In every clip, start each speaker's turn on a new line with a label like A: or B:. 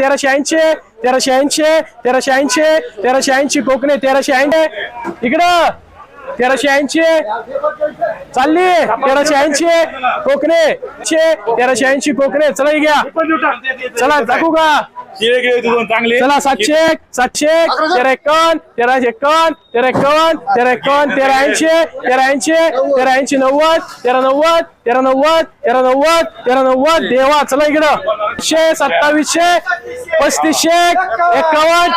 A: तेराशे ऐंशी तेराशे ऐंशी तेराशे ऐंशी तेराशे ऐंशी कोकणे तेराशे ऐंशी. इकडं तेराशे ऐंशी. चालली तेराशे ऐंशी कोकणे तेराशे ऐंशी कोकणे. चला घ्या चला टाकू का? चला सातशे सातशे तेरा एकावन्न तेरा एकावन्न तेरा एकावन्न तेरा एकावन्न तेरा ऐंशी तेरा ऐंशी तेरा ऐंशी नव्वद तेरा नव्वद तेरा नव्वद तेरा नव्वद तेरा नव्वद देवा चला इकडं. सातशे सत्तावीसशे पस्तीसशे एकावन्न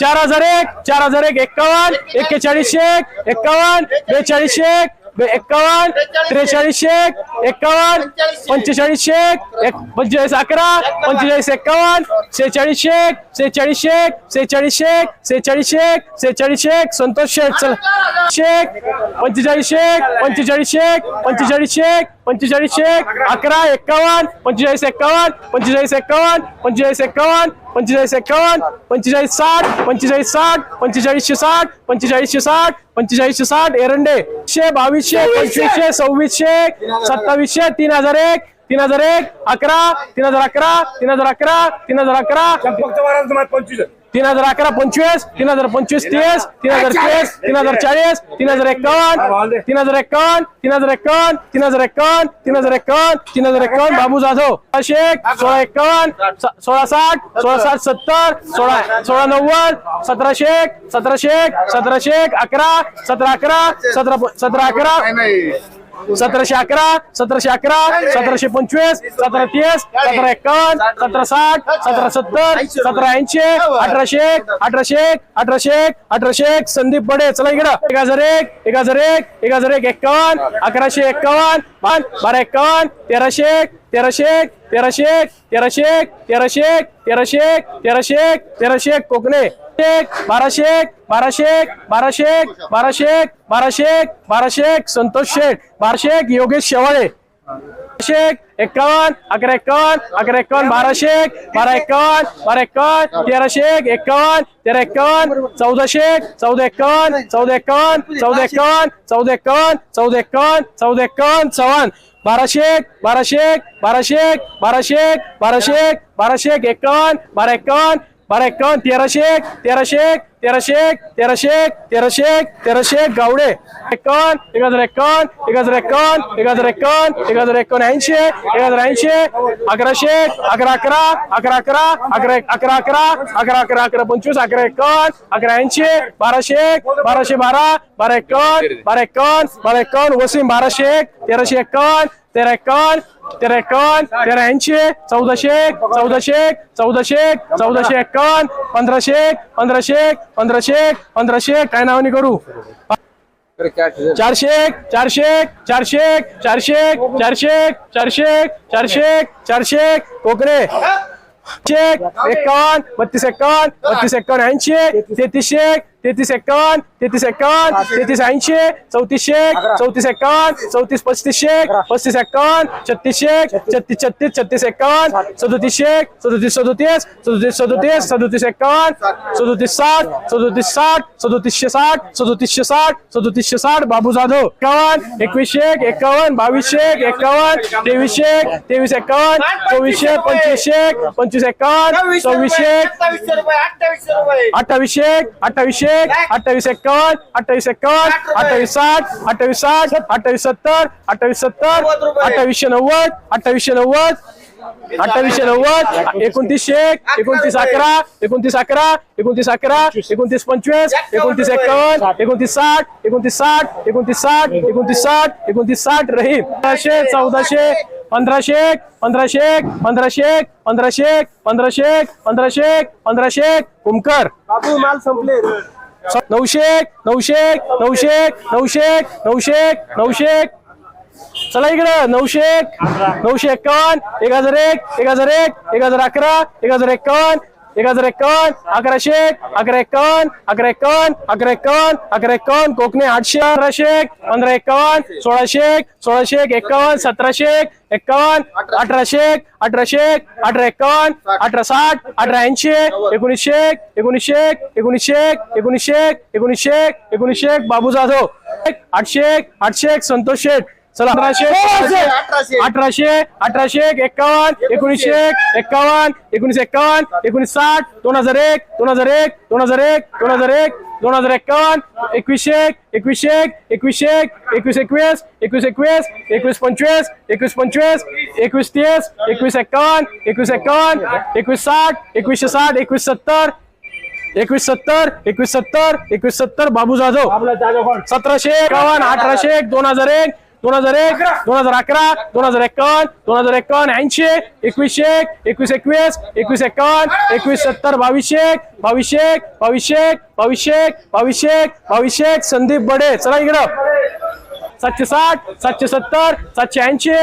A: चार हजार एक चार हजार एक एक्कावन्न एक्केचाळीसशे एक एक्कावन्न बेचाळीसशे एक एक्कावन्न त्रेचाळीसशे एक एक्कावन्न पंचेचाळीसशे एक एक पंचेचाळीस अकरा पंचेचाळीस एक्कावन्न सेहेचाळीसशे एक सेहेचाळीसशे एक सेहेचाळीसशे एक सेहेचाळीसशे एक सेहेचाळीसशे एक संतोष शेख चल. शेख पंचेचाळीसशे एक पंचेचाळीसशे एक पंचेचाळीसशे एक पंचेचाळीसशे एक अकरा एक्कावन्न पंचेचाळीस एक्कावन्न पंचेचाळीस एक्कावन्न पंचेचाळीस एक्कावन्न पंचेचाळीस एक्कावन्न पंचेचाळीस साठ पंचेचाळीस साठ पंचेचाळीसशे साठ पंचेचाळीसशे साठ पंचेचाळीसशे साठ एरंडे शे बावीसशे पंचवीसशे सव्वीसशे सत्तावीसशे तीन हजार एक तीन हजार एक अकरा तीन हजार अकरा तीन हजार अकरा तीन हजार अकरा.
B: फक्त पंचवीस.
A: तीन हजार अकरा पंचवीस तीन हजार पंचवीस तीस तीन हजार तीस तीन हजार चाळीस तीन हजार एक्कावन्न तीन हजार एक्कावन्न तीन हजार एक्कावन्न तीन हजार एक्कावन्न तीन हजार एक्कावन्न तीन हजार एक्कावन्न बाबू जाधव सोळा शेख सोळा एक्कावन्न स- सोळा साठ सोळा साठ सत्तर सोळा सोळा नव्वद सतरा शेख सतरा शेख सतरा शेख अकरा सतरा अकरा सतरा प- सतरा अकरा सतराशे अकरा सतराशे अकरा सतराशे पंचवीस सतरा तीस सतरा एक्कावन्न सतरा साठ सतरा सत्तर सतरा ऐंशी अठराशे एक अठराशे एक अठराशे एक अठराशे एक. संदीप बडे चला इकडं. एक हजार एक एक हजार एक एक हजार एक एक्कावन्न अकराशे एक्कावन्न बारा एक्कावन्न तेराशे एक तेराशे एक तेराशे एक तेराशे एक तेराशे एक तेराशे एक तेराशे एक तेराशे एक कोकणे. एक बाराशे एक बाराशे एक बाराशे एक बाराशे एक बाराशे एक बाराशे एक संतोष शेठ बाराशे एक योगेश शेवाळे एक एक्कावन्न अकरा एक्कावन्न अकरा एक्कावन्न बाराशे एक बारा एक्कावन्न बारा एक्कावन्न तेराशे एक एक्कावन्न तेरा एक्कावन्न चौदाशे एक चौदा एक्कावन्न चौदा एक्कावन्न चौदा एक्कावन्न चौदा एक्कावन्न चौदा एक्कावन्न चौदा एक्कावन्न चव्हाण बाराशे एक बाराशे एक बाराशे एक बाराशे एक बाराशे एक बाराशे एक एक्कावन्न बारा एक्कावन्न बारा एक्कावन्न तेराशे एक तेराशे एक तेराशे एक तेराशे एक तेराशे एक तेराशे एक गावडे. एक्कावन्न एक हजार एक्कावन्न एक हजार एक्कावन्न एक हजार एक्कावन्न एक हजार एक्कावन्न ऐंशी एक हजार ऐंशी अकराशे एक अकरा अकरा अकरा अकरा अकरा अकरा अकरा अकरा अकरा अकरा पंचवीस अकरा एक्कावन्न अकरा ऐंशी बाराशे एक बाराशे बारा बारा एक्कावन्न बारा एक्कावन्न बारा एक्कावन्न वसीम बाराशे एक तेराशे एक्कावन्न तेरा एक्कावन्न तेरा एक्कावन्न तेरा ऐंशी चौदाशे एक चौदाशे एक चौदाशे एक चौदाशे एक्कावन्न पंधराशे एक पंधराशे एक पंधराशे एक पंधराशे एक काय नावाने करू? चारशे एक चारशे एक चारशे एक चारशे एक चारशे एक चारशे एक चारशे एक चारशे एक कोकणे. एक एक्कावन्न बत्तीस एक्कावन्न बत्तीस एक्कावन्न ऐंशी तेहतीसशे एक तेहतीस एक्कावन्न तेहतीस एक्कावन्न तेहतीस ऐंशी चौतीसशे एक चौतीस एक्कावन्न चौतीस पस्तीसशे एक पस्तीस एक्कावन्न छत्तीसशे एक छत्तीस. छत्तीस छत्तीस एक्कावन्न सदोतीसशे एक सदोतीस सदोतीस सदोतीस सदोतीस सदोतीस एक्कावन्न सदोतीस साठ सदोतीस साठ सदोतीसशे साठ सदोतीसशे साठ सदोतीसशे साठ बाबू जाधव. एक्कावन्न एकवीसशे एक एक्कावन्न बावीसशे एक एक्कावन्न तेवीसशे एक तेवीस एक्कावन्न चोवीसशे पंचवीसशे एक पंचवीस एक्कावन्न सव्वीसशे एक अठ्ठावीसशे एक अठ्ठावीसशे एक अठ्ठावीस एक्कावन्न अठ्ठावीस एक्कावन्न अठ्ठावीस साठ अठ्ठावीस साठ अठ्ठावीस सत्तर अठ्ठावीस सत्तर अठ्ठावीसशे नव्वद अठ्ठावीसशे नव्वद अठ्ठावीसशे नव्वद एकोणतीसशे. एक एकोणतीस अकरा एकोणतीस अकरा एकोणतीस अकरा एकोणतीस पंचवीस एकोणतीस एक्कावन्न एकोणतीस साठ एकोणतीस साठ एकोणतीस साठ एकोणतीस साठ एकोणतीस साठ रहीम. पंधराशे चौदाशे पंधराशे एक पंधराशे एक पंधराशे एक पंधराशे एक पंधराशे एक पंधराशे एक पंधराशे एक कुमकर.
C: बाबू माल संपले.
A: नऊशे एक नऊशे एक नऊशे एक नऊशे एक नऊशे एक नऊशे एक चला इकडं नऊशे एक नऊशे एक्कावन्न एक हजार एक एक हजार एक एक हजार अकरा एक हजार एक्कावन्न एक हजार एक्कावन्न अकराशे एक अकरा एक्कावन्न अकरा एक्कावन्न अकरा एक्कावन्न अकरा एक्कावन्न कोकणी आठशे अकराशे एक पंधरा एक्कावन्न सोळाशे एक सोळाशे एक एक्कावन्न सतराशे एक एक्कावन्न अठराशे एक अठराशे एक अठरा एक्कावन्न अठरा साठ अठरा ऐंशी एक एकोणीसशे एक एकोणीसशे एक एकोणीसशे एक एकोणीसशे एक एकोणीसशे एक एकोणीसशे एक बाबू जाधव एक आठशे एक आठशे एक संतोष शेठ. चला. अठराशे
C: अठराशे.
A: अठराशे अठराशे एक एक्कावन्न एकोणीसशे एक. एक्कावन्न एकोणीसशे एक्कावन्न एकोणीस साठ दोन हजार एक दोन हजार एक दोन हजार एक दोन हजार एक दोन हजार एक्कावन्न एकवीसशे एक एकवीसशे एक एकवीसशे एक एकवीस एकवीस एकवीस एकवीस एकवीस पंचवीस एकवीस पंचवीस एकवीस तीस एकवीस एक्कावन्न एकवीस एक्कावन्न एकवीस साठ एकवीसशे साठ एकवीस सत्तर एकवीस सत्तर एकवीस सत्तर एकवीस सत्तर बाबू जाधव. सतराशे एकावन्न अठराशे एक दोन हजार एक दोन हजार एक दोन हजार अकरा दोन हजार एकावन्न दोन हजार एकावन्न ऐंशी एकवीसशे एक एकवीस एकवीस एकवीस एकावन्न एकवीस सत्तर बावीसशे एक बावीसशे एक बावीसशे एक बावीसशे एक बावीसशे एक बावीसशे संदीप बडे. चला इकडं. सातशे साठ सातशे सत्तर सातशे ऐंशी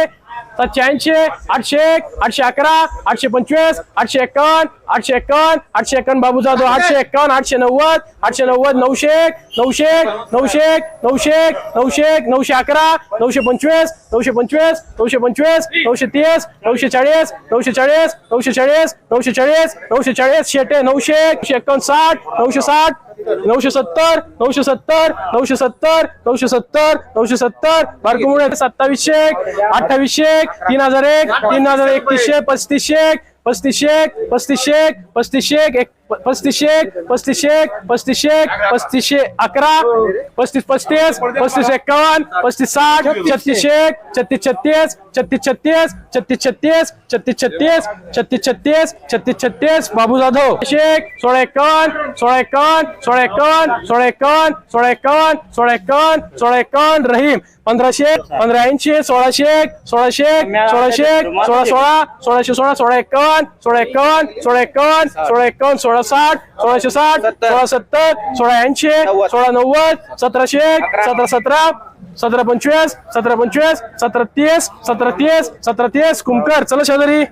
A: सातशे ऐंशी आठशे एक आठशे अकरा आठशे पंचवीस आठशे एकावन्न आठशे एकावन्न आठशे एकावन्न बाबू जाधव आठशे. एकावन्न आठशे नव्वद आठशे नव्वद नऊशे एक नऊशे एक नऊशे एक नऊशे एक नऊशे एक नऊशे अकरा नऊशे पंचवीस नऊशे पंचवीस नऊशे पंचवीस नऊशे तीस नऊशे चाळीस नऊशे चाळीस नऊशे चाळीस नऊशे चाळीस नऊशे चाळीस शेटे नऊशे एकशे एकावन्न साठ नऊशे साठ नऊशे सत्तर नऊशे सत्तर नऊशे सत्तर नऊशे सत्तर नऊशे सत्तर बारकुमुळे सत्तावीसशे एक अठ्ठावीसशे एक तीन हजार एक तीन हजार एकतीसशे पस्तीसशे एक पस्तीसशे एक पस्तीसशे एक पस्तीसशे एक एक पस्तीसशे एक पस्तीसशे एक पस्तीसशे एक पस्तीसशे अकरा पस्तीस पस्तीस पस्तीस एक्कावन्न पस्तीस साठ छत्तीस एक छत्तीस छत्तीस छत्तीस छत्तीस छत्तीस छत्तीस छत्तीस छत्तीस छत्तीस छत्तीस छत्तीस छत्तीस बाबू जाधव शेख सोळा एकावन्न सोळा एकावन्न सोळा एकावन्न सोळा एकावन्न सोळा एकावन्न सोळा एकावन्न सोळा एकावन्न रहीम पंधराशे पंधरा ऐंशी सोळाशे एक सोळाशे एक सोळाशे एक सोळा सोळा सोळाशे सोळा सोळा एकावन्न सोळा एकावन्न सोळा एकावन्न सोळा एकावन्न सोळा साठ सोळाशे साठ सोळा सत्तर. सोळा ऐंशी सोळा नव्वद सतराशे एक सतरा सतरा सतरा पंचवीस सतरा पंचवीस सतरा तीस सतरा तीस सतरा तीस कुमकर. चला शेजारी.